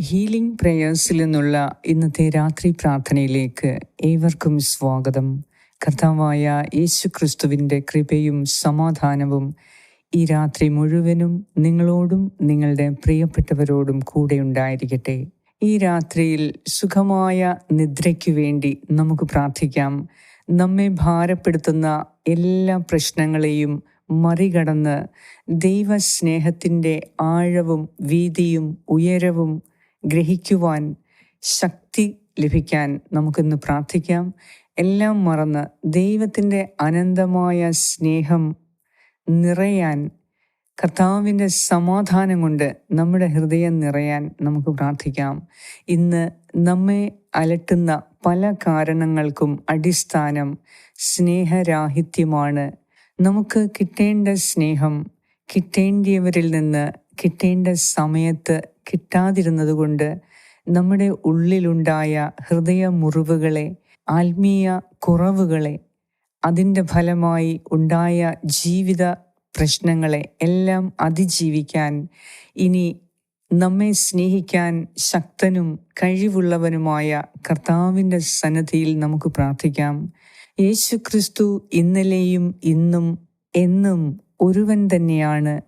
Healing പ്രേയേഴ്സിൽ നിന്നുള്ള ഇന്നത്തെ രാത്രി പ്രാർത്ഥനയിലേക്ക് ഏവർക്കും സ്വാഗതം. കർത്താവായ യേശു ക്രിസ്തുവിന്റെ കൃപയും സമാധാനവും ഈ രാത്രി മുഴുവനും നിങ്ങളോടും നിങ്ങളുടെ പ്രിയപ്പെട്ടവരോടും കൂടെ ഉണ്ടായിരിക്കട്ടെ. ഈ രാത്രിയിൽ സുഖമായ നിദ്രയ്ക്കു വേണ്ടി നമുക്ക് പ്രാർത്ഥിക്കാം. നമ്മെ ഭാരപ്പെടുത്തുന്ന എല്ലാ പ്രശ്നങ്ങളെയും മറികടന്ന് ദൈവസ്നേഹത്തിന്റെ ആഴവും വീതിയും ഉയരവും ഗ്രഹിക്കുവാൻ ശക്തി ലഭിക്കാൻ നമുക്കിന്ന് പ്രാർത്ഥിക്കാം. എല്ലാം മറന്ന് ദൈവത്തിന്റെ അനന്തമായ സ്നേഹം നിറയാൻ കർത്താവിന്റെ സമാധാനം കൊണ്ട് നമ്മുടെ ഹൃദയം നിറയാൻ നമുക്ക് പ്രാർത്ഥിക്കാം. ഇന്ന് നമ്മെ അലട്ടുന്ന പല കാരണങ്ങൾക്കും അടിസ്ഥാനം സ്നേഹരാഹിത്യമാണ്. നമുക്ക് കിട്ടേണ്ട സ്നേഹം കിട്ടേണ്ടിയവരിൽ നിന്ന് കിട്ടേണ്ട സമയത്ത് കിട്ടാതിരുന്നതുകൊണ്ട് നമ്മുടെ ഉള്ളിലുണ്ടായ ഹൃദയ മുറിവുകളെ ആത്മീയ കുറവുകളെ അതിന്റെ ഫലമായി ഉണ്ടായ ജീവിത പ്രശ്നങ്ങളെ എല്ലാം അതിജീവിക്കാൻ ഇനി നമ്മെ സ്നേഹിക്കാൻ ശക്തനും കഴിവുള്ളവനുമായ കർത്താവിന്റെ സന്നദ്ധിയിൽ നമുക്ക് പ്രാർത്ഥിക്കാം. യേശു ക്രിസ്തു ഇന്നലെയും ഇന്നും എന്നും ഒരുവൻ തന്നെയാണ്.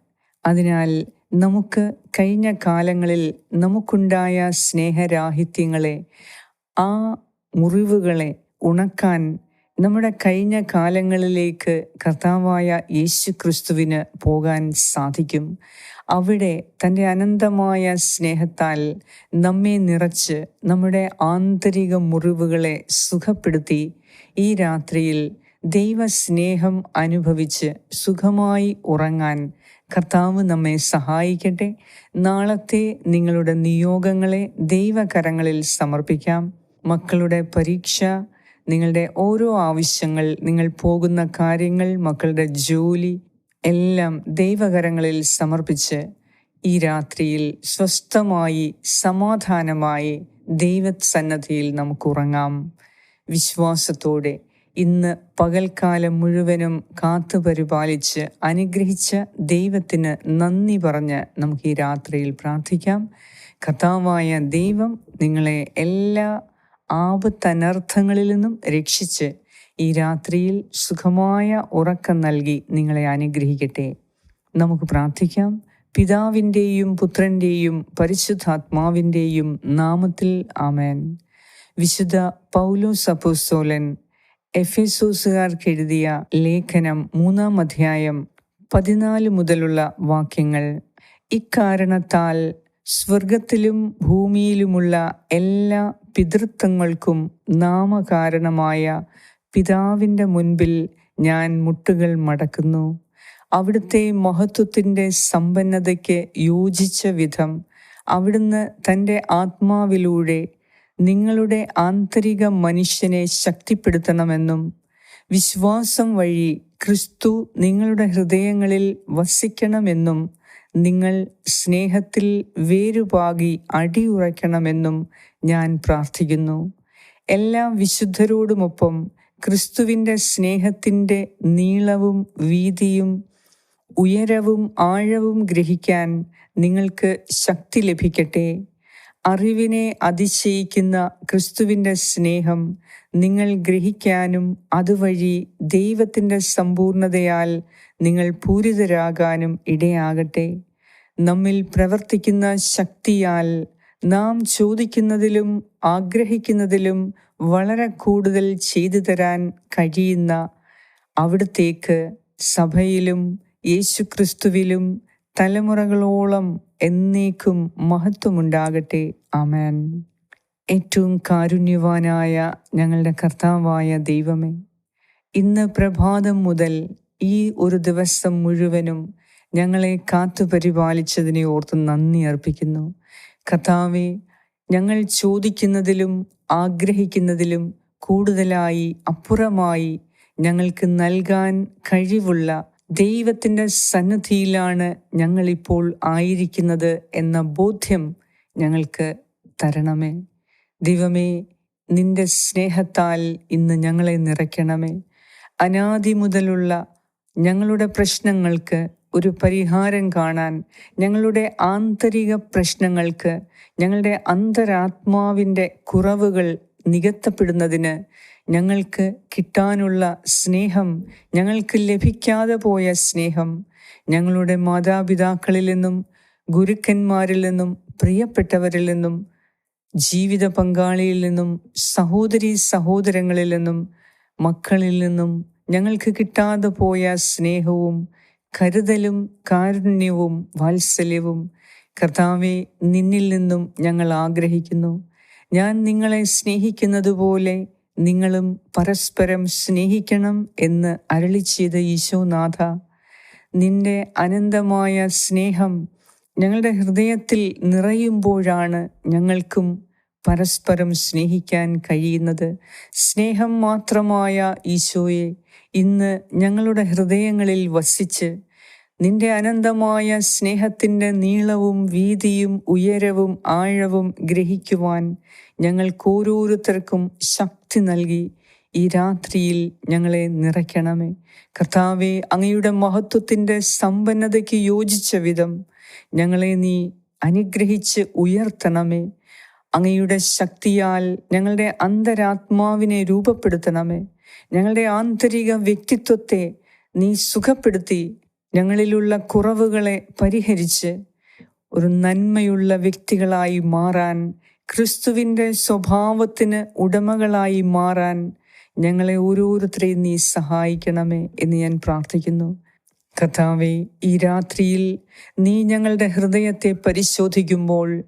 അതിനാൽ നമുക്ക് കഴിഞ്ഞ കാലങ്ങളിൽ നമുക്കുണ്ടായ സ്നേഹരാഹിത്യങ്ങളെ ആ മുറിവുകളെ ഉണക്കാൻ നമ്മുടെ കഴിഞ്ഞ കാലങ്ങളിലേക്ക് കർത്താവായ യേശു ക്രിസ്തുവിന് പോകാൻ സാധിക്കും. അവിടെ തന്റെ അനന്തമായ സ്നേഹത്താൽ നമ്മെ നിറച്ച് നമ്മുടെ ആന്തരിക മുറിവുകളെ സുഖപ്പെടുത്തി ഈ രാത്രിയിൽ ദൈവസ്നേഹം അനുഭവിച്ച് സുഖമായി ഉറങ്ങാൻ കർത്താവ് നമ്മെ സഹായിക്കട്ടെ. നാളത്തെ നിങ്ങളുടെ നിയോഗങ്ങളെ ദൈവകരങ്ങളിൽ സമർപ്പിക്കാം. മക്കളുടെ പരീക്ഷ നിങ്ങളുടെ ഓരോ ആവശ്യങ്ങൾ നിങ്ങൾ പോകുന്ന കാര്യങ്ങൾ മക്കളുടെ ജോലി എല്ലാം ദൈവകരങ്ങളിൽ സമർപ്പിച്ച് ഈ രാത്രിയിൽ സ്വസ്ഥമായി സമാധാനമായി ദൈവസന്നദ്ധിയിൽ നമുക്ക് ഉറങ്ങാം. വിശ്വാസത്തോടെ ഇന്ന് പകൽക്കാലം മുഴുവനും കാത്തു പരിപാലിച്ച് അനുഗ്രഹിച്ച ദൈവത്തിന് നന്ദി പറഞ്ഞ് നമുക്ക് ഈ രാത്രിയിൽ പ്രാർത്ഥിക്കാം. കഥാവായ ദൈവം നിങ്ങളെ എല്ലാ ആപത്തനർത്ഥങ്ങളിൽ നിന്നും രക്ഷിച്ച് ഈ രാത്രിയിൽ സുഖമായ ഉറക്കം നൽകി നിങ്ങളെ അനുഗ്രഹിക്കട്ടെ. നമുക്ക് പ്രാർത്ഥിക്കാം. പിതാവിന്റെയും പുത്രന്റെയും പരിശുദ്ധാത്മാവിന്റെയും നാമത്തിൽ ആമേൻ. വിശുദ്ധ പൗലോ അപ്പോസ്തോലൻ എഫേസോസുകാർക്ക് എഴുതിയ ലേഖനം മൂന്നാം അധ്യായം പതിനാല് മുതലുള്ള വാക്യങ്ങൾ. ഇക്കാരണത്താൽ സ്വർഗത്തിലും ഭൂമിയിലുമുള്ള എല്ലാ പിതൃത്വങ്ങൾക്കും നാമകാരണമായ പിതാവിന്റെ മുൻപിൽ ഞാൻ മുട്ടുകൾ മടക്കുന്നു. അവിടുത്തെ മഹത്വത്തിന്റെ സമ്പന്നതയ്ക്ക് യോജിച്ച വിധം അവിടുന്ന് തന്റെ ആത്മാവിലൂടെ നിങ്ങളുടെ ആന്തരിക മനുഷ്യനെ ശക്തിപ്പെടുത്തണമെന്നും വിശ്വാസം വഴി ക്രിസ്തു നിങ്ങളുടെ ഹൃദയങ്ങളിൽ വസിക്കണമെന്നും നിങ്ങൾ സ്നേഹത്തിൽ വേരുപാകി അടിയുറയ്ക്കണമെന്നും ഞാൻ പ്രാർത്ഥിക്കുന്നു. എല്ലാ വിശുദ്ധരോടുമൊപ്പം ക്രിസ്തുവിന്റെ സ്നേഹത്തിന്റെ നീളവും വീതിയും ഉയരവും ആഴവും ഗ്രഹിക്കാൻ നിങ്ങൾക്ക് ശക്തി ലഭിക്കട്ടെ. അറിവിനെ അതിശയിക്കുന്ന ക്രിസ്തുവിന്റെ സ്നേഹം നിങ്ങൾ ഗ്രഹിക്കാനും അതുവഴി ദൈവത്തിന്റെ സമ്പൂർണതയാൽ നിങ്ങൾ പൂരിതരാകാനും ഇടയാകട്ടെ. നമ്മിൽ പ്രവർത്തിക്കുന്ന ശക്തിയാൽ നാം ചോദിക്കുന്നതിലും ആഗ്രഹിക്കുന്നതിലും വളരെ കൂടുതൽ ചെയ്തു തരാൻ കഴിയുന്ന അവിടത്തേക്ക് സഭയിലും യേശുക്രിസ്തുവിലും തലമുറകളോളം എന്നേക്കും മഹത്വമുണ്ടാകട്ടെ. ആമേൻ. ഏറ്റവും കാരുണ്യവാനായ ഞങ്ങളുടെ കർത്താവായ ദൈവമേ ഇന്ന് പ്രഭാതം മുതൽ ഈ ഒരു ദിവസം മുഴുവനും ഞങ്ങളെ കാത്തു പരിപാലിച്ചതിനെ ഓർത്ത് നന്ദി അർപ്പിക്കുന്നു. കർത്താവെ ഞങ്ങൾ ചോദിക്കുന്നതിലും ആഗ്രഹിക്കുന്നതിലും കൂടുതലായി അപ്പുറമായി ഞങ്ങൾക്ക് നൽകാൻ കഴിവുള്ള ദൈവത്തിന്റെ സന്നദ്ധിയിലാണ് ഞങ്ങളിപ്പോൾ ആയിരിക്കുന്നത് എന്ന ബോധ്യം ഞങ്ങൾക്ക് തരണമേ. ദൈവമേ നിന്റെ സ്നേഹത്താൽ ഇന്ന് ഞങ്ങളെ നിറയ്ക്കണമേ. അനാദി മുതലുള്ള ഞങ്ങളുടെ പ്രശ്നങ്ങൾക്ക് ഒരു പരിഹാരം കാണാൻ ഞങ്ങളുടെ ആന്തരിക പ്രശ്നങ്ങൾക്ക് ഞങ്ങളുടെ അന്തരാത്മാവിന്റെ കുറവുകൾ നികത്തപ്പെടുന്നതിന് ഞങ്ങൾക്ക് കിട്ടാനുള്ള സ്നേഹം ഞങ്ങൾക്ക് ലഭിക്കാതെ പോയ സ്നേഹം ഞങ്ങളുടെ മാതാപിതാക്കളിൽ നിന്നും ഗുരുക്കന്മാരിൽ നിന്നും പ്രിയപ്പെട്ടവരിൽ നിന്നും ജീവിത പങ്കാളിയിൽ നിന്നും സഹോദരി സഹോദരങ്ങളിൽ നിന്നും മക്കളിൽ നിന്നും ഞങ്ങൾക്ക് കിട്ടാതെ പോയ സ്നേഹവും കരുതലും കാരുണ്യവും വാത്സല്യവും കർത്താവെ നിന്നിൽ നിന്നും ഞങ്ങൾ ആഗ്രഹിക്കുന്നു. ഞാൻ നിങ്ങളെ സ്നേഹിക്കുന്നത് പോലെ നിങ്ങളും പരസ്പരം സ്നേഹിക്കണം എന്ന് അരളി ചെയ്ത ഈശോനാഥ നിന്റെ അനന്തമായ സ്നേഹം ഞങ്ങളുടെ ഹൃദയത്തിൽ നിറയുമ്പോഴാണ് ഞങ്ങൾക്കും പരസ്പരം സ്നേഹിക്കാൻ കഴിയുന്നത്. സ്നേഹം മാത്രമായ ഈശോയെ ഇന്ന് ഞങ്ങളുടെ ഹൃദയങ്ങളിൽ വസിച്ച് നിന്റെ അനന്തമായ സ്നേഹത്തിന്റെ നീളവും വീതിയും ഉയരവും ആഴവും ഗ്രഹിക്കുവാൻ ഞങ്ങൾക്ക് ഓരോരുത്തർക്കും ശക്തി നൽകി ഈ രാത്രിയിൽ ഞങ്ങളെ നിറയ്ക്കണമേ. കർത്താവെ അങ്ങയുടെ മഹത്വത്തിന്റെ സമ്പന്നതയ്ക്ക് യോജിച്ച വിധം ഞങ്ങളെ നീ അനുഗ്രഹിച്ച് ഉയർത്തണമേ. അങ്ങയുടെ ശക്തിയാൽ ഞങ്ങളുടെ അന്തരാത്മാവിനെ രൂപപ്പെടുത്തണമേ. ഞങ്ങളുടെ ആന്തരിക വ്യക്തിത്വത്തെ നീ സുഖപ്പെടുത്തി ഞങ്ങളിലുള്ള കുറവുകളെ പരിഹരിച്ച് ഒരു നന്മയുള്ള വ്യക്തികളായി മാറാൻ ക്രിസ്തുവിന്റെ സ്വഭാവത്തിന് ഉടമകളായി മാറാൻ ഞങ്ങളെ ഓരോരുത്തരെയും നീ സഹായിക്കണമേ എന്ന് ഞാൻ പ്രാർത്ഥിക്കുന്നു. കഥാവെ ഈ രാത്രിയിൽ നീ ഞങ്ങളുടെ ഹൃദയത്തെ പരിശോധിക്കുമ്പോൾ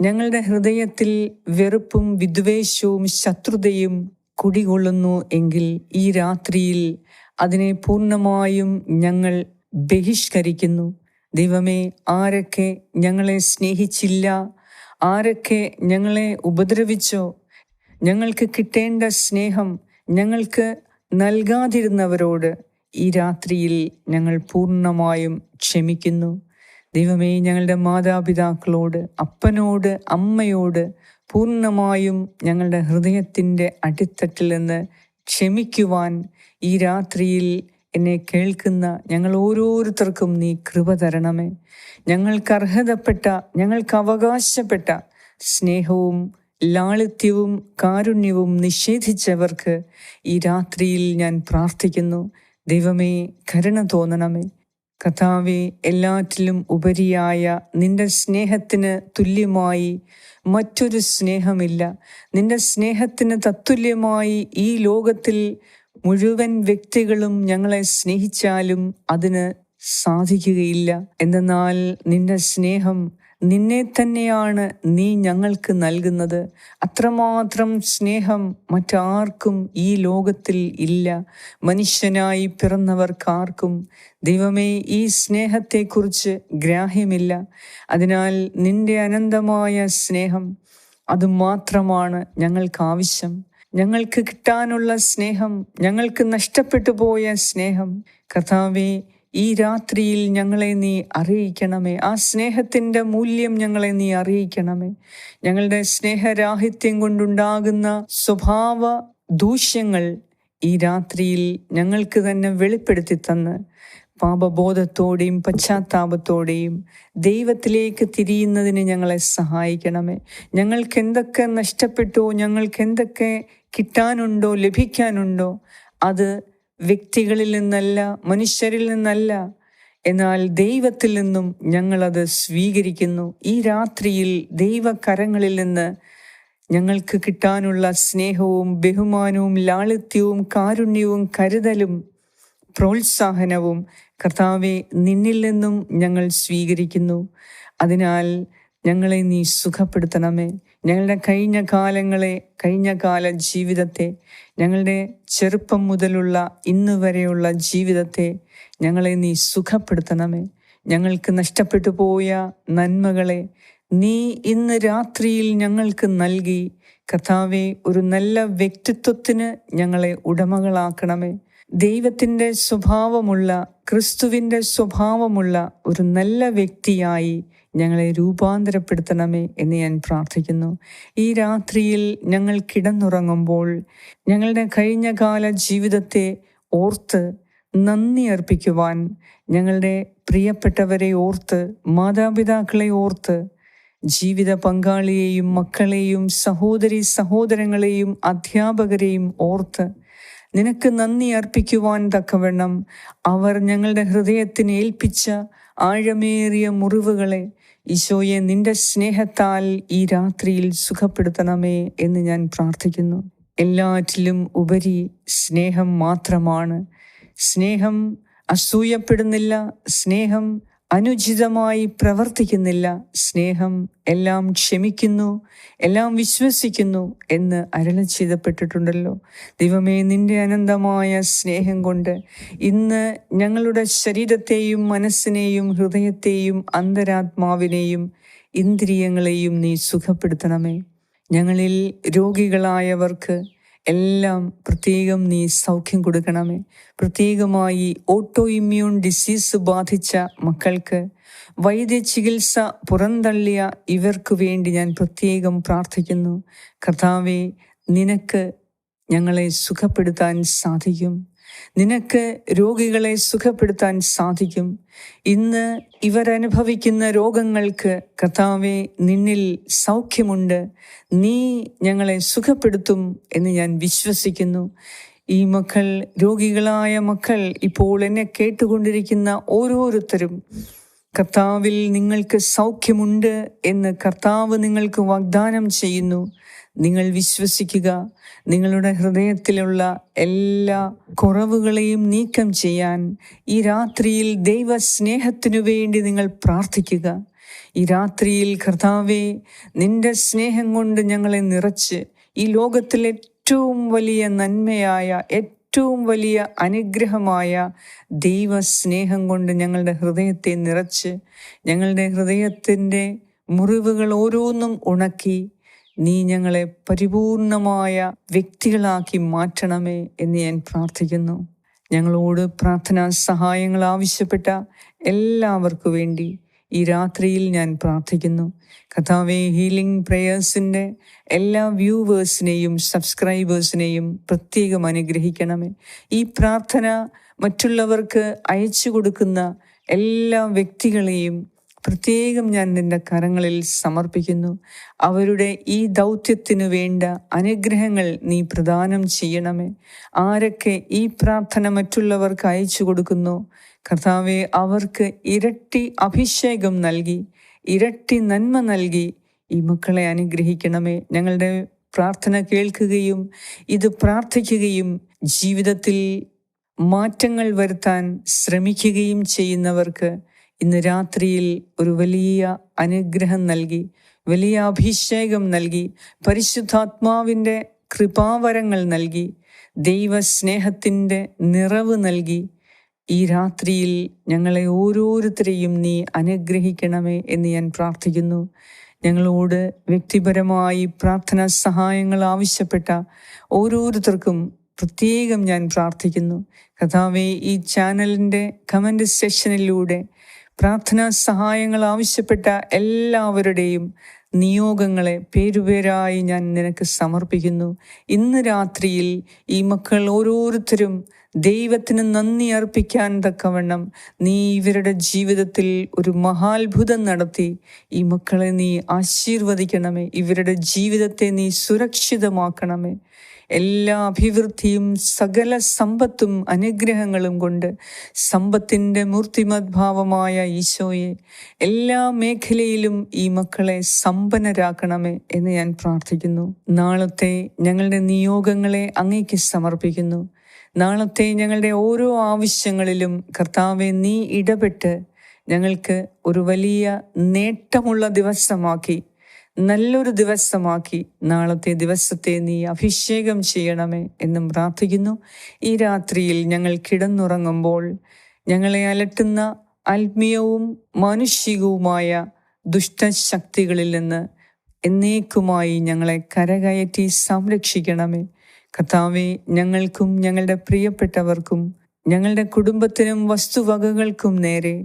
ഞങ്ങളുടെ ഹൃദയത്തിൽ വെറുപ്പും വിദ്വേഷവും ശത്രുതയും കുടികൊള്ളുന്നു എങ്കിൽ ഈ രാത്രിയിൽ അതിനെ പൂർണമായും ഞങ്ങൾ ബഹിഷ്കരിക്കുന്നു. ദൈവമേ ആരൊക്കെ ഞങ്ങളെ സ്നേഹിച്ചില്ല? ആരൊക്കെ ഞങ്ങളെ ഉപദ്രവിച്ചോ? ഞങ്ങൾക്ക് കിട്ടേണ്ട സ്നേഹം ഞങ്ങൾക്ക് നൽകാതിരുന്നവരോട് ഈ രാത്രിയിൽ ഞങ്ങൾ പൂർണമായും ക്ഷമിക്കുന്നു. ദൈവമേ ഞങ്ങളുടെ മാതാപിതാക്കളോട് അപ്പനോട് അമ്മയോട് പൂർണമായും ഞങ്ങളുടെ ഹൃദയത്തിന്റെ അടിത്തട്ടിൽ നിന്ന് ക്ഷമിക്കുവാൻ ഈ രാത്രിയിൽ എന്നെ കേൾക്കുന്ന ഞങ്ങൾ ഓരോരുത്തർക്കും നീ കൃപ തരണമേ. ഞങ്ങൾക്ക് അർഹതപ്പെട്ട ഞങ്ങൾക്ക് അവകാശപ്പെട്ട സ്നേഹവും ലാളിത്യവും കാരുണ്യവും നിഷേധിച്ചവർക്ക് ഈ രാത്രിയിൽ ഞാൻ പ്രാർത്ഥിക്കുന്നു. ദൈവമേ കരുണ തോന്നണമേ. കഥാവെ എല്ലാറ്റിലും ഉപരിയായ നിന്റെ സ്നേഹത്തിന് തുല്യമായി മറ്റൊരു സ്നേഹമില്ല. നിന്റെ സ്നേഹത്തിന് തത്തുല്യമായി ഈ ലോകത്തിൽ മുഴുവൻ വ്യക്തികളും ഞങ്ങളെ സ്നേഹിച്ചാലും അതിന് സാധിക്കുകയില്ല. എന്നാൽ നിന്റെ സ്നേഹം നിന്നെ തന്നെയാണ് നീ ഞങ്ങൾക്ക് നൽകുന്നത്. അത്രമാത്രം സ്നേഹം മറ്റാർക്കും ഈ ലോകത്തിൽ ഇല്ല. മനുഷ്യനായി പിറന്നവർക്കാർക്കും ദൈവമേ ഈ സ്നേഹത്തെക്കുറിച്ച് ഗ്രാഹ്യമില്ല. അതിനാൽ നിന്റെ അനന്തമായ സ്നേഹം അത് മാത്രമാണ് ഞങ്ങൾക്ക് കിട്ടാനുള്ള സ്നേഹം ഞങ്ങൾക്ക് നഷ്ടപ്പെട്ടു പോയ സ്നേഹം. കഥാവെ ഈ രാത്രിയിൽ ഞങ്ങളെ നീ അറിയിക്കണമേ. ആ സ്നേഹത്തിന്റെ മൂല്യം ഞങ്ങളെ നീ അറിയിക്കണമേ. ഞങ്ങളുടെ സ്നേഹരാഹിത്യം കൊണ്ടുണ്ടാകുന്ന സ്വഭാവ ദൂഷ്യങ്ങൾ ഈ രാത്രിയിൽ ഞങ്ങൾക്ക് തന്നെ വെളിപ്പെടുത്തി തന്ന്. പാപബോധത്തോടെയും പശ്ചാത്താപത്തോടെയും ദൈവത്തിലേക്ക് തിരിയുന്നതിന് ഞങ്ങളെ സഹായിക്കണമേ. ഞങ്ങൾക്ക് എന്തൊക്കെ നഷ്ടപ്പെട്ടോ ഞങ്ങൾക്ക് എന്തൊക്കെ കിട്ടാനുണ്ടോ ലഭിക്കാനുണ്ടോ? അത് വ്യക്തികളിൽ നിന്നല്ല മനുഷ്യരിൽ നിന്നല്ല. എന്നാൽ ദൈവത്തിൽ നിന്നും ഞങ്ങളത് സ്വീകരിക്കുന്നു. ഈ രാത്രിയിൽ ദൈവകരങ്ങളിൽ നിന്ന് ഞങ്ങൾക്ക് കിട്ടാനുള്ള സ്നേഹവും ബഹുമാനവും ലാളിത്യവും കാരുണ്യവും കരുതലും പ്രോത്സാഹനവും കർത്താവെ നിന്നിൽ നിന്നും ഞങ്ങൾ സ്വീകരിക്കുന്നു. അതിനാൽ ഞങ്ങളെ നീ സുഖപ്പെടുത്തണമേ. ഞങ്ങളുടെ കഴിഞ്ഞ കാലങ്ങളെ കഴിഞ്ഞ കാല ജീവിതത്തെ ഞങ്ങളുടെ ചെറുപ്പം മുതലുള്ള ഇന്ന് വരെയുള്ള ജീവിതത്തെ ഞങ്ങളെ നീ സുഖപ്പെടുത്തണമേ. ഞങ്ങൾക്ക് നഷ്ടപ്പെട്ടു പോയ നന്മകളെ നീ ഇന്ന് രാത്രിയിൽ ഞങ്ങൾക്ക് നൽകി. കഥാവെ ഒരു നല്ല വ്യക്തിത്വത്തിന് ഞങ്ങളെ ഉടമകളാക്കണമേ. ദൈവത്തിന്റെ സ്വഭാവമുള്ള ക്രിസ്തുവിന്റെ സ്വഭാവമുള്ള ഒരു നല്ല വ്യക്തിയായി ഞങ്ങളെ രൂപാന്തരപ്പെടുത്തണമേ എന്ന് ഞാൻ പ്രാർത്ഥിക്കുന്നു. ഈ രാത്രിയിൽ ഞങ്ങൾ കിടന്നുറങ്ങുമ്പോൾ ഞങ്ങളുടെ കഴിഞ്ഞ കാല ജീവിതത്തെ ഓർത്ത് നന്ദി അർപ്പിക്കുവാൻ ഞങ്ങളുടെ പ്രിയപ്പെട്ടവരെ ഓർത്ത് മാതാപിതാക്കളെ ഓർത്ത് ജീവിത പങ്കാളിയെയും മക്കളെയും സഹോദരി സഹോദരങ്ങളെയും അധ്യാപകരെയും ഓർത്ത് നിനക്ക് നന്ദി അർപ്പിക്കുവാൻ തക്കവണ്ണം അവർ ഞങ്ങളുടെ ഹൃദയത്തിന് ഏൽപ്പിച്ച ആഴമേറിയ മുറിവുകളെ ഈശോയെ നിന്റെ സ്നേഹത്താൽ ഈ രാത്രിയിൽ സുഖപ്പെടുത്തണമേ എന്ന് ഞാൻ പ്രാർത്ഥിക്കുന്നു. എല്ലാറ്റിലും ഉപരി സ്നേഹം മാത്രമാണ്. സ്നേഹം അസൂയപ്പെടുന്നില്ല. സ്നേഹം അനുചിതമായി പ്രവർത്തിക്കുന്നില്ല. സ്നേഹം എല്ലാം ക്ഷമിക്കുന്നു എല്ലാം വിശ്വസിക്കുന്നു എന്ന് അരള ചെയ്തപ്പെട്ടിട്ടുണ്ടല്ലോ. ദൈവമേ നിന്റെ അനന്തമായ സ്നേഹം കൊണ്ട് ഇന്ന് ഞങ്ങളുടെ ശരീരത്തെയും മനസ്സിനെയും ഹൃദയത്തെയും അന്തരാത്മാവിനെയും ഇന്ദ്രിയങ്ങളെയും നീ സുഖപ്പെടുത്തണമേ. ഞങ്ങളിൽ രോഗികളായവർക്ക് എല്ലാം പ്രത്യേകം നീ സൗഖ്യം കൊടുക്കണമേ. പ്രത്യേകമായി ഓട്ടോ ഇമ്മ്യൂൺ ഡിസീസ് ബാധിച്ച മക്കൾക്ക് വൈദ്യ ചികിത്സ പുറന്തള്ളിയ ഇവർക്ക് വേണ്ടി ഞാൻ പ്രത്യേകം പ്രാർത്ഥിക്കുന്നു. കർത്താവെ നിനക്ക് ഞങ്ങളെ സുഖപ്പെടുത്താൻ സാധിക്കും. നിനക്ക് രോഗികളെ സുഖപ്പെടുത്താൻ സാധിക്കും. ഇന്ന് ഇവരനുഭവിക്കുന്ന രോഗങ്ങൾക്ക് കർത്താവെ നിന്നിൽ സൗഖ്യമുണ്ട്. നീ ഞങ്ങളെ സുഖപ്പെടുത്തും എന്ന് ഞാൻ വിശ്വസിക്കുന്നു. ഈ മക്കൾ രോഗികളായ മക്കൾ ഇപ്പോൾ എന്നെ കേട്ടുകൊണ്ടിരിക്കുന്ന ഓരോരുത്തരും കർത്താവിൽ നിങ്ങൾക്ക് സൗഖ്യമുണ്ട് എന്ന് കർത്താവ് നിങ്ങൾക്ക് വാഗ്ദാനം ചെയ്യുന്നു. നിങ്ങൾ വിശ്വസിക്കുക. നിങ്ങളുടെ ഹൃദയത്തിലുള്ള എല്ലാ കുറവുകളെയും നീക്കം ചെയ്യാൻ ഈ രാത്രിയിൽ ദൈവ സ്നേഹത്തിനു വേണ്ടി നിങ്ങൾ പ്രാർത്ഥിക്കുക. ഈ രാത്രിയിൽ കർത്താവെ നിന്റെ സ്നേഹം കൊണ്ട് ഞങ്ങളെ നിറച്ച് ഈ ലോകത്തിലെ ഏറ്റവും വലിയ നന്മയായ ഏറ്റവും വലിയ അനുഗ്രഹമായ ദൈവ സ്നേഹം കൊണ്ട് ഞങ്ങളുടെ ഹൃദയത്തെ നിറച്ച് ഞങ്ങളുടെ ഹൃദയത്തിന്റെ മുറിവുകൾ ഓരോന്നും ഉണക്കി നീ ഞങ്ങളെ പരിപൂർണമായ വ്യക്തികളാക്കി മാറ്റണമേ എന്ന് ഞാൻ പ്രാർത്ഥിക്കുന്നു. ഞങ്ങളോട് പ്രാർത്ഥനാ സഹായങ്ങൾ ആവശ്യപ്പെട്ട എല്ലാവർക്കു വേണ്ടി ഈ രാത്രിയിൽ ഞാൻ പ്രാർത്ഥിക്കുന്നു. കഥാവെ ഹീലിംഗ് പ്രേയേഴ്സിന്റെ എല്ലാ വ്യൂവേഴ്സിനെയും സബ്സ്ക്രൈബേഴ്സിനെയും പ്രത്യേകം അനുഗ്രഹിക്കണമേ. ഈ പ്രാർത്ഥന മറ്റുള്ളവർക്ക് അയച്ചു കൊടുക്കുന്ന എല്ലാ വ്യക്തികളെയും പ്രത്യേകം ഞാൻ നിന്റെ കരങ്ങളിൽ സമർപ്പിക്കുന്നു. അവരുടെ ഈ ദൗത്യത്തിനു വേണ്ട അനുഗ്രഹങ്ങൾ നീ പ്രദാനം ചെയ്യണമേ. ആരൊക്കെ ഈ പ്രാർത്ഥന മറ്റുള്ളവർക്ക് അയച്ചു കൊടുക്കുന്നു? കർത്താവെ അവർക്ക് ഇരട്ടി അഭിഷേകം നൽകി ഇരട്ടി നന്മ നൽകി ഈ മക്കളെ അനുഗ്രഹിക്കണമേ. ഞങ്ങളുടെ പ്രാർത്ഥന കേൾക്കുകയും ഇത് പ്രാർത്ഥിക്കുകയും ജീവിതത്തിൽ മാറ്റങ്ങൾ വരുത്താൻ ശ്രമിക്കുകയും ചെയ്യുന്നവർക്ക് ഇന്ന് രാത്രിയിൽ ഒരു വലിയ അനുഗ്രഹം നൽകി വലിയ അഭിഷേകം നൽകി പരിശുദ്ധാത്മാവിന്റെ കൃപാവരങ്ങൾ നൽകി ദൈവസ്നേഹത്തിന്റെ നിറവ് നൽകി. ഈ രാത്രിയിൽ ഞങ്ങളെ ഓരോരുത്തരെയും നീ അനുഗ്രഹിക്കണമേ എന്ന് ഞാൻ പ്രാർത്ഥിക്കുന്നു. ഞങ്ങളോട് വ്യക്തിപരമായി പ്രാർത്ഥനാ സഹായങ്ങൾ ആവശ്യപ്പെട്ട ഓരോരുത്തർക്കും പ്രത്യേകം ഞാൻ പ്രാർത്ഥിക്കുന്നു. കഥാവേ ഈ ചാനലിന്റെ കമന്റ് സെഷനിലൂടെ പ്രാർത്ഥനാ സഹായങ്ങൾ ആവശ്യപ്പെട്ട എല്ലാവരുടെയും നിയോഗങ്ങളെ പേരുപേരായി ഞാൻ നിനക്ക് സമർപ്പിക്കുന്നു. ഇന്ന് രാത്രിയിൽ ഈ മക്കൾ ഓരോരുത്തരും ദൈവത്തിന് നന്ദി അർപ്പിക്കാൻ തക്കവണ്ണം നീ ഇവരുടെ ജീവിതത്തിൽ ഒരു മഹാത്ഭുതം നടത്തി. ഈ മക്കളെ നീ ആശീർവദിക്കണമേ. ഇവരുടെ ജീവിതത്തെ നീ സുരക്ഷിതമാക്കണമേ. എല്ലാ അഭിവൃദ്ധിയും സകല സമ്പത്തും അനുഗ്രഹങ്ങളും കൊണ്ട് സമ്പത്തിന്റെ മൂർത്തിമദ്ഭാവമായ ഈശോയെ എല്ലാ മേഖലയിലും ഈ മക്കളെ സമ്പന്നരാക്കണമേ എന്ന് ഞാൻ പ്രാർത്ഥിക്കുന്നു. നാളത്തെ ഞങ്ങളുടെ നിയോഗങ്ങളെ അങ്ങേക്ക് സമർപ്പിക്കുന്നു. നാളത്തെ ഞങ്ങളുടെ ഓരോ ആവശ്യങ്ങളിലും കർത്താവെ നീ ഇടപെട്ട് ഞങ്ങൾക്ക് ഒരു വലിയ നേട്ടമുള്ള ദിവസമാക്കി നല്ലൊരു ദിവസമാക്കി നാളത്തെ ദിവസത്തെ നീ അഭിഷേകം ചെയ്യണമേ എന്നും പ്രാർത്ഥിക്കുന്നു. ഈ രാത്രിയിൽ ഞങ്ങൾ കിടന്നുറങ്ങുമ്പോൾ ഞങ്ങളെ അലട്ടുന്ന ആത്മീയവും മാനുഷികവുമായ ദുഷ്ടശക്തികളിൽ നിന്ന് എന്നേക്കുമായി ഞങ്ങളെ കരകയറ്റി സംരക്ഷിക്കണമേ. കർത്താവെ ഞങ്ങൾക്കും ഞങ്ങളുടെ പ്രിയപ്പെട്ടവർക്കും ഞങ്ങളുടെ കുടുംബത്തിനും വസ്തുവകകൾക്കും നേരെ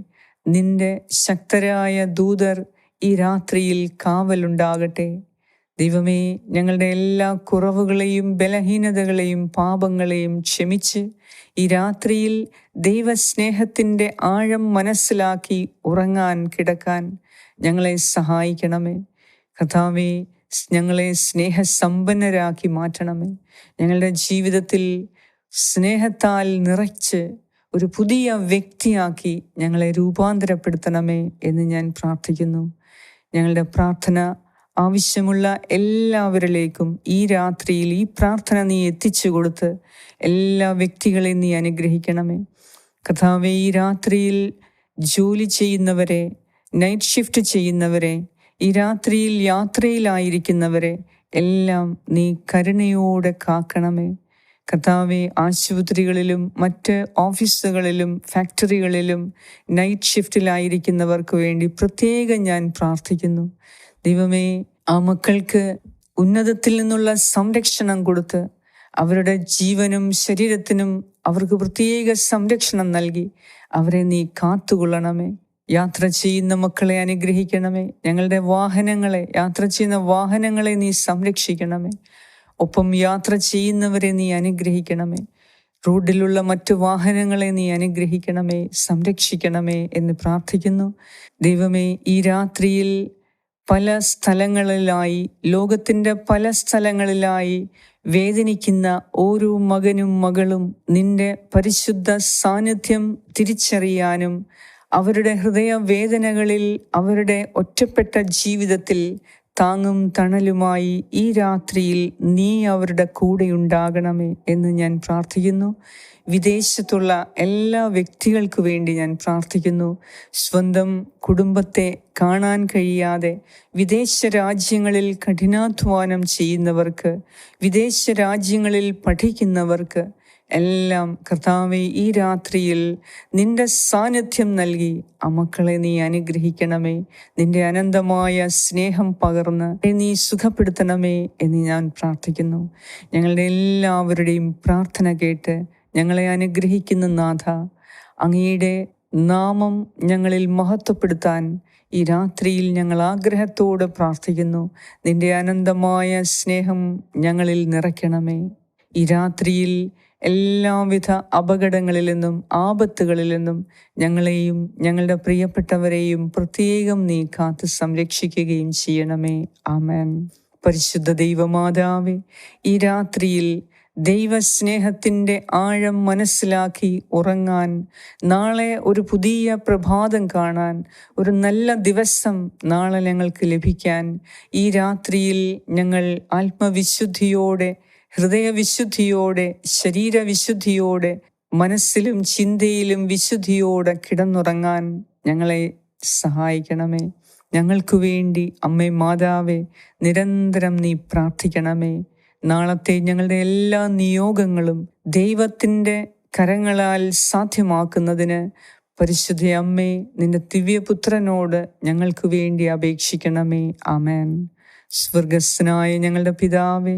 നിന്റെ ശക്തരായ ദൂതർ ഈ രാത്രിയിൽ കാവലുണ്ടാകട്ടെ. ദൈവമേ ഞങ്ങളുടെ എല്ലാ കുറവുകളെയും ബലഹീനതകളെയും പാപങ്ങളെയും ക്ഷമിച്ച് ഈ രാത്രിയിൽ ദൈവസ്നേഹത്തിന്റെ ആഴം മനസ്സിലാക്കി ഉറങ്ങാൻ കിടക്കാൻ ഞങ്ങളെ സഹായിക്കണമേ. കഥാവേ ഞങ്ങളെ സ്നേഹസമ്പന്നരാക്കി മാറ്റണമേ. ഞങ്ങളുടെ ജീവിതത്തിൽ സ്നേഹത്താൽ നിറച്ച് ഒരു പുതിയ വ്യക്തിയാക്കി ഞങ്ങളെ രൂപാന്തരപ്പെടുത്തണമേ എന്ന് ഞാൻ പ്രാർത്ഥിക്കുന്നു. ഞങ്ങളുടെ പ്രാർത്ഥന ആവശ്യമുള്ള എല്ലാവരിലേക്കും ഈ രാത്രിയിൽ ഈ പ്രാർത്ഥന നീ എത്തിച്ചു കൊടുത്ത് എല്ലാ വ്യക്തികളെയും നീ അനുഗ്രഹിക്കണമേ. കഥാവെ ഈ രാത്രിയിൽ ജോലി ചെയ്യുന്നവരെ നൈറ്റ് ഷിഫ്റ്റ് ചെയ്യുന്നവരെ ഈ രാത്രിയിൽ യാത്രയിലായിരിക്കുന്നവരെ എല്ലാം നീ കരുണയോടെ കാക്കണമേ. കർത്താവെ ആശുപത്രികളിലും മറ്റ് ഓഫീസുകളിലും ഫാക്ടറികളിലും നൈറ്റ് ഷിഫ്റ്റിലായിരിക്കുന്നവർക്ക് വേണ്ടി പ്രത്യേകം ഞാൻ പ്രാർത്ഥിക്കുന്നു. ദൈവമേ ആ മക്കൾക്ക് ഉന്നതത്തിൽ നിന്നുള്ള സംരക്ഷണം കൊടുത്ത് അവരുടെ ജീവനും ശരീരത്തിനും അവർക്ക് പ്രത്യേക സംരക്ഷണം നൽകി അവരെ നീ കാത്തുകൊള്ളണമേ. യാത്ര ചെയ്യുന്ന മക്കളെ അനുഗ്രഹിക്കണമേ. ഞങ്ങളുടെ വാഹനങ്ങളെ യാത്ര ചെയ്യുന്ന വാഹനങ്ങളെ നീ സംരക്ഷിക്കണമേ. ഒപ്പം യാത്ര ചെയ്യുന്നവരെ നീ അനുഗ്രഹിക്കണമേ. റോഡിലുള്ള മറ്റു വാഹനങ്ങളെ നീ അനുഗ്രഹിക്കണമേ സംരക്ഷിക്കണമേ എന്ന് പ്രാർത്ഥിക്കുന്നു. ദൈവമേ ഈ രാത്രിയിൽ പല സ്ഥലങ്ങളിലായി ലോകത്തിന്റെ പല സ്ഥലങ്ങളിലായി വേദനിക്കുന്ന ഓരോ മകനും മകളും നിന്റെ പരിശുദ്ധ സാന്നിധ്യം തിരിച്ചറിയാനും അവരുടെ ഹൃദയവേദനകളിൽ അവരുടെ ഒറ്റപ്പെട്ട ജീവിതത്തിൽ താങ്ങും തണലുമായി ഈ രാത്രിയിൽ നീ അവരുടെ കൂടെയുണ്ടാകണമേ എന്ന് ഞാൻ പ്രാർത്ഥിക്കുന്നു. വിദേശത്തുള്ള എല്ലാ വ്യക്തികൾക്കു വേണ്ടി ഞാൻ പ്രാർത്ഥിക്കുന്നു. സ്വന്തം കുടുംബത്തെ കാണാൻ കഴിയാതെ വിദേശ രാജ്യങ്ങളിൽ കഠിനാധ്വാനം ചെയ്യുന്നവർക്ക് വിദേശ രാജ്യങ്ങളിൽ പഠിക്കുന്നവർക്ക് എല്ലാം കർത്താവെ ഈ രാത്രിയിൽ നിന്റെ സാന്നിധ്യം നൽകി ആ മക്കളെ നീ അനുഗ്രഹിക്കണമേ. നിന്റെ അനന്തമായ സ്നേഹം പകർന്ന് നീ സുഖപ്പെടുത്തണമേ എന്ന് ഞാൻ പ്രാർത്ഥിക്കുന്നു. ഞങ്ങളുടെ എല്ലാവരുടെയും പ്രാർത്ഥന കേട്ട് ഞങ്ങളെ അനുഗ്രഹിക്കുന്ന നാഥ. അങ്ങയുടെ നാമം ഞങ്ങളിൽ മഹത്വപ്പെടുത്താൻ ഈ രാത്രിയിൽ ഞങ്ങൾ ആഗ്രഹത്തോട് പ്രാർത്ഥിക്കുന്നു. നിന്റെ അനന്തമായ സ്നേഹം ഞങ്ങളിൽ നിറയ്ക്കണമേ. ഈ രാത്രിയിൽ എല്ലാവിധ അപകടങ്ങളിൽ നിന്നും ആപത്തുകളിൽ നിന്നും ഞങ്ങളെയും ഞങ്ങളുടെ പ്രിയപ്പെട്ടവരെയും പ്രത്യേകം നീ കാത്ത് സംരക്ഷിക്കുകയും ചെയ്യണമേ. ആമേൻ. പരിശുദ്ധ ദൈവമാതാവേ ഈ രാത്രിയിൽ ദൈവസ്നേഹത്തിന്റെ ആഴം മനസ്സിലാക്കി ഉറങ്ങാൻ നാളെ ഒരു പുതിയ പ്രഭാതം കാണാൻ ഒരു നല്ല ദിവസം നാളെ ഞങ്ങൾക്ക് ലഭിക്കാൻ ഈ രാത്രിയിൽ ഞങ്ങൾ ആത്മവിശുദ്ധിയോടെ ഹൃദയവിശുദ്ധിയോടെ ശരീരവിശുദ്ധിയോടെ മനസ്സിലും ചിന്തയിലും വിശുദ്ധിയോടെ കിടന്നുറങ്ങാൻ ഞങ്ങളെ സഹായിക്കണമേ. ഞങ്ങൾക്കു വേണ്ടി അമ്മേ മാതാവേ നിരന്തരം നീ പ്രാർത്ഥിക്കണമേ. നാളത്തെ ഞങ്ങളുടെ എല്ലാ നിയോഗങ്ങളും ദൈവത്തിന്റെ കരങ്ങളാൽ സാധ്യമാക്കുന്നതിന് പരിശുദ്ധ അമ്മേ നിന്റെ ദിവ്യപുത്രനോട് ഞങ്ങൾക്ക് വേണ്ടി അപേക്ഷിക്കണമേ. ആമേൻ. സ്വർഗസ്നായ ഞങ്ങളുടെ പിതാവേ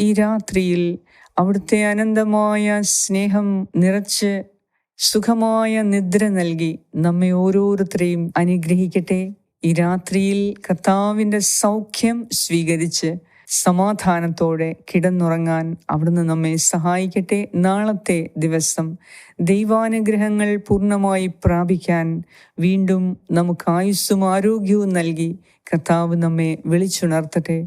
ഈ രാത്രിയിൽ അവിടുത്തെ അനന്തമായ സ്നേഹം നിറച്ച് സുഖമായ നിദ്ര നൽകി നമ്മെ ഓരോരുത്തരെയും അനുഗ്രഹിക്കട്ടെ. ഈ രാത്രിയിൽ കർത്താവിന്റെ സൗഖ്യം സ്വീകരിച്ച് സമാധാനത്തോടെ കിടന്നുറങ്ങാൻ അവിടുന്ന് നമ്മെ സഹായിക്കട്ടെ. നാളത്തെ ദിവസം ദൈവാനുഗ്രഹങ്ങൾ പൂർണമായി പ്രാപിക്കാൻ വീണ്ടും നമുക്ക് ആയുസ്സും ആരോഗ്യവും നൽകി കർത്താവ് നമ്മെ വിളിച്ചുണർത്തട്ടെ.